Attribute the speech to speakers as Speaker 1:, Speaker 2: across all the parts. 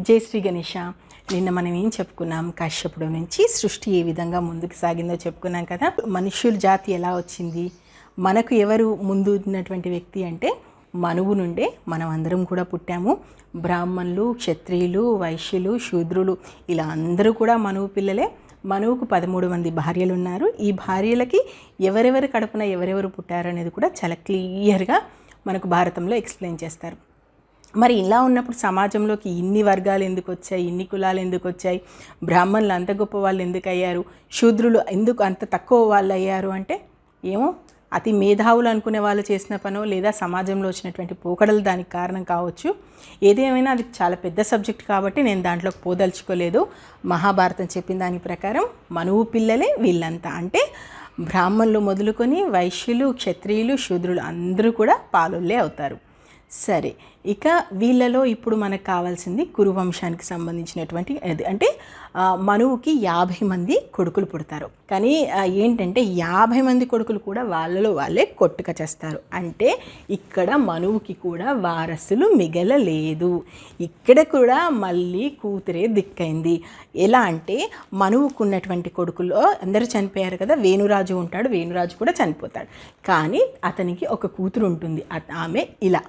Speaker 1: జై శ్రీ గణేష. నిన్న మనం ఏం చెప్పుకున్నాం? కాశ్యపుడు నుంచి సృష్టి ఏ విధంగా ముందుకు సాగిందో చెప్పుకున్నాం కదా. మనుష్యుల జాతి ఎలా వచ్చింది? మనకు ఎవరు ముందు ఉన్నటువంటి వ్యక్తి అంటే మనువు నుండే మనం అందరం కూడా పుట్టాము. బ్రాహ్మణులు క్షత్రియులు వైశ్యులు శూద్రులు ఇలా అందరూ కూడా మనువు పిల్లలే. మనువుకు పదమూడు మంది భార్యలు ఉన్నారు. ఈ భార్యలకి ఎవరెవరు కడుపున ఎవరెవరు పుట్టారు అనేది కూడా చాలా క్లియర్గా మనకు భారతంలో ఎక్స్ప్లెయిన్ చేస్తారు. మరి ఇలా ఉన్నప్పుడు సమాజంలోకి ఇన్ని వర్గాలు ఎందుకు వచ్చాయి? ఇన్ని కులాలు ఎందుకు వచ్చాయి? బ్రాహ్మణులు అంత గొప్ప వాళ్ళు ఎందుకు అయ్యారు? శూద్రులు ఎందుకు అంత తక్కువ వాళ్ళు అయ్యారు అంటే ఏమో అతి మేధావులు అనుకునే వాళ్ళు చేసిన పనో లేదా సమాజంలో వచ్చినటువంటి పోకడలు దానికి కారణం కావచ్చు. ఏదేమైనా అది చాలా పెద్ద సబ్జెక్ట్ కాబట్టి నేను దాంట్లోకి పోదలుచుకోలేదు. మహాభారతం చెప్పిన దాని ప్రకారం మనువు పిల్లలే వీళ్ళంతా. అంటే బ్రాహ్మణులు మొదలుకొని వైశ్యులు క్షత్రియులు శూద్రులు అందరూ కూడా పాలుళ్ళే అవుతారు. సరే ఇక వీళ్ళలో ఇప్పుడు మనకు కావాల్సింది కురువంశానికి సంబంధించినటువంటి అది అంటే మనువుకి యాభై మంది కొడుకులు పుడతారు. కానీ ఏంటంటే యాభై మంది కొడుకులు కూడా వాళ్ళలో వాళ్ళే కొట్టుక చేస్తారు. అంటే ఇక్కడ మనువుకి కూడా వారసులు మిగలలేదు. ఇక్కడ కూడా మళ్ళీ కూతురే దిక్కైంది. ఎలా అంటే మనువుకున్నటువంటి కొడుకులో అందరూ చనిపోయారు కదా వేణురాజు ఉంటాడు వేణురాజు కూడా చనిపోతాడు. కానీ అతనికి ఒక కూతురు ఉంటుంది ఆమె ఇలా.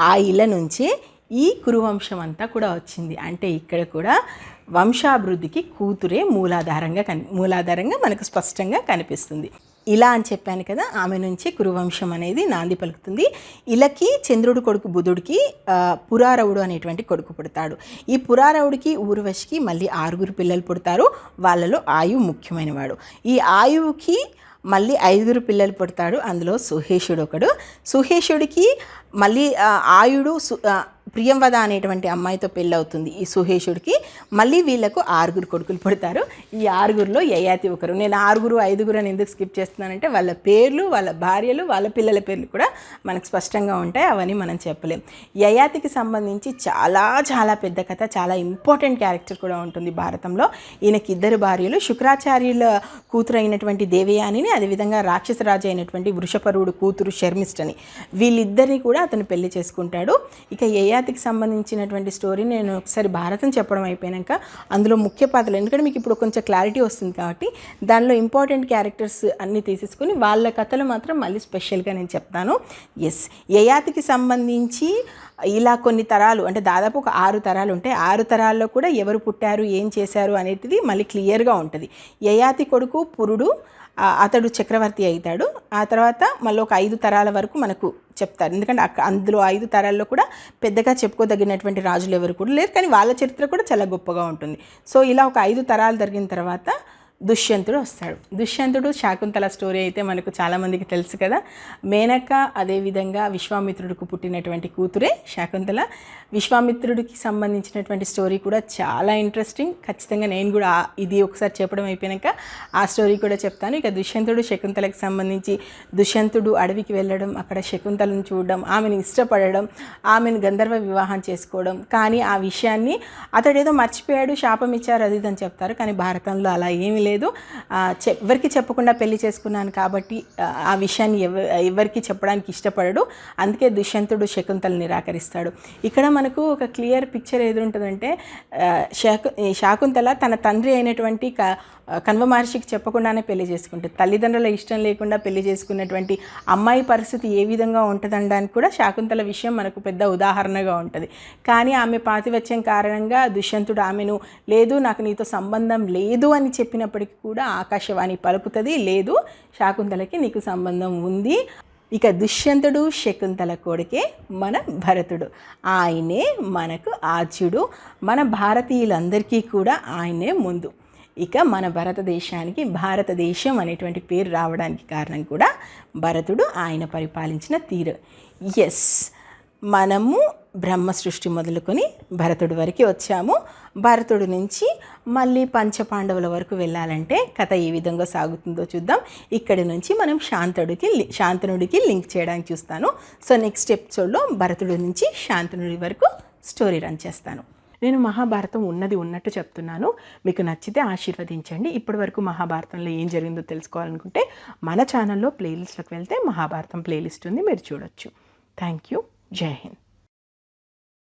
Speaker 1: ఆ ఇళ్ళ నుంచే ఈ కురువంశం అంతా కూడా వచ్చింది. అంటే ఇక్కడ కూడా వంశాభివృద్ధికి కూతురే మూలాధారంగా కని మూలాధారంగా మనకు స్పష్టంగా కనిపిస్తుంది. ఇలా అని చెప్పాను కదా ఆమె నుంచి కురువంశం అనేది నాంది పలుకుతుంది. ఇలకి చంద్రుడు కొడుకు బుధుడికి పురారవుడు అనేటువంటి కొడుకు పుడతాడు. ఈ పురారవుడికి ఊర్వశికి మళ్ళీ ఆరుగురు పిల్లలు పుడతారు. వాళ్ళలో ఆయువు ముఖ్యమైనవాడు. ఈ ఆయువుకి మళ్ళీ ఐదుగురు పిల్లలు పుడతాడు. అందులో సుహేషుడు ఒకడు. సుహేషుడికి మళ్ళీ ఆయుడు సు ప్రియంవద అనేటువంటి అమ్మాయితో పెళ్ళి అవుతుంది ఈ సుహేషుడికి. మళ్ళీ వీళ్ళకు ఆరుగురు కొడుకులు పుడతారు. ఈ ఆరుగురులో యయాతి ఒకరు. నేను ఆరుగురు ఐదుగురు అని ఎందుకు స్కిప్ చేస్తున్నానంటే వాళ్ళ పేర్లు వాళ్ళ భార్యలు వాళ్ళ పిల్లల పేర్లు కూడా మనకు స్పష్టంగా ఉంటాయి. అవన్నీ మనం చెప్పలేం. యయాతికి సంబంధించి చాలా చాలా పెద్ద కథ చాలా ఇంపార్టెంట్ క్యారెక్టర్ కూడా ఉంటుంది భారతంలో. ఈయనకి ఇద్దరు భార్యలు. శుక్రాచార్యుల కూతురు అయినటువంటి దేవయానిని అదేవిధంగా రాక్షసరాజు అయినటువంటి వృషపరుడు కూతురు శర్మిష్టని వీళ్ళిద్దరిని కూడా అతను పెళ్ళి చేసుకుంటాడు. ఇక యయాతికి సంబంధించినటువంటి స్టోరీ నేను ఒకసారి భారతం చెప్పడం అయిపోయాక అందులో ముఖ్య పాత్రలు ఎందుకంటే మీకు ఇప్పుడు కొంచెం క్లారిటీ వస్తుంది కాబట్టి దానిలో ఇంపార్టెంట్ క్యారెక్టర్స్ అన్నీ తీసేసుకుని వాళ్ళ కథలు మాత్రం మళ్ళీ స్పెషల్గా నేను చెప్తాను. ఎస్ యయాతికి సంబంధించి ఇలా కొన్ని తరాలు అంటే దాదాపు ఒక ఆరు తరాలు ఉంటాయి. ఆరు తరాల్లో కూడా ఎవరు పుట్టారు ఏం చేశారు అనేది మళ్ళీ క్లియర్గా ఉంటుంది. యయాతి కొడుకు పురుడు అతడు చక్రవర్తి అవుతాడు. ఆ తర్వాత మళ్ళీ ఒక ఐదు తరాల వరకు మనకు చెప్తారు. ఎందుకంటే అక్క అందులో ఐదు తరాల్లో కూడా పెద్దగా చెప్పుకోదగినటువంటి రాజులు ఎవరు కూడా లేరు. కానీ వాళ్ళ చరిత్ర కూడా చాలా గొప్పగా ఉంటుంది. సో ఇలా ఒక ఐదు తరాలు జరిగిన తర్వాత దుష్యంతుడు వస్తాడు. దుష్యంతుడు శాకుంతల స్టోరీ అయితే మనకు చాలామందికి తెలుసు కదా. మేనక అదేవిధంగా విశ్వామిత్రుడికి పుట్టినటువంటి కూతురే శాకుంతల. విశ్వామిత్రుడికి సంబంధించినటువంటి స్టోరీ కూడా చాలా ఇంట్రెస్టింగ్. ఖచ్చితంగా నేను కూడా ఇది ఒకసారి చెప్పడం అయిపోయాక ఆ స్టోరీ కూడా చెప్తాను. ఇక దుష్యంతుడు శకుంతలకు సంబంధించి దుష్యంతుడు అడవికి వెళ్ళడం అక్కడ శకుంతలను చూడడం ఆమెను ఇష్టపడడం ఆమెను గంధర్వ వివాహం చేసుకోవడం. కానీ ఆ విషయాన్ని అతడేదో మర్చిపోయాడు శాపం ఇచ్చారు అది అని చెప్తారు. కానీ భారతంలో అలా ఏమీ లేదు. చె ఎవరికి చెప్పకుండా పెళ్ళి చేసుకున్నాను కాబట్టి ఆ, విషయాన్ని ఎవ ఎవరికి చెప్పడానికి ఇష్టపడడు. అందుకే దుష్యంతుడు శకుంతలు నిరాకరిస్తాడు. ఇక్కడ మనకు ఒక క్లియర్ పిక్చర్ ఏది ఉంటుందంటే శాకు ఈ శాకుంతల తన తండ్రి అయినటువంటి క కన్వ మహర్షికి చెప్పకుండానే పెళ్ళి చేసుకుంటుంది. తల్లిదండ్రుల ఇష్టం లేకుండా పెళ్ళి చేసుకున్నటువంటి అమ్మాయి పరిస్థితి ఏ విధంగా ఉంటుందనడానికి కూడా శాకుంతల విషయం మనకు పెద్ద ఉదాహరణగా ఉంటుంది. కానీ ఆమె పాతివత్యం కారణంగా దుష్యంతుడు ఆమెను లేదు నాకు నీతో సంబంధం లేదు అని చెప్పినప్పుడు చెప్పినప్పటికీ కూడా ఆకాశవాణి పలుకుతుంది. లేదు శాకుంతలకి నీకు సంబంధం ఉంది. ఇక దుష్యంతుడు శకుంతల కొడుకే మన భరతుడు. ఆయనే మనకు ఆచ్యుడు మన భారతీయులందరికీ కూడా ఆయనే ముందు. ఇక మన భారతదేశానికి భారతదేశం అనేటువంటి పేరు రావడానికి కారణం కూడా భరతుడు. ఆయన పరిపాలించిన తీరు. ఎస్ మనము బ్రహ్మ సృష్టి మొదలుకొని భరతుడి వరకు వచ్చాము. భరతుడి నుంచి మళ్ళీ పంచపాండవుల వరకు వెళ్ళాలంటే కథ ఏ విధంగా సాగుతుందో చూద్దాం. ఇక్కడి నుంచి మనం శాంతనుడికి లి- శాంతనుడికి లింక్ చేయడానికి చూస్తాను. సో నెక్స్ట్ ఎపిసోడ్లో భరతుడి నుంచి శాంతనుడి వరకు స్టోరీ రన్ చేస్తాను. నేను మహాభారతం ఉన్నది ఉన్నట్టు చెప్తున్నాను. మీకు నచ్చితే ఆశీర్వదించండి. ఇప్పటి వరకు మహాభారతంలో ఏం జరిగిందో తెలుసుకోవాలనుకుంటే మన ఛానల్లో ప్లేలిస్ట్లోకి వెళ్తే మహాభారతం ప్లేలిస్ట్ ఉంది. మీరు చూడొచ్చు. Thank you. జై హింద్.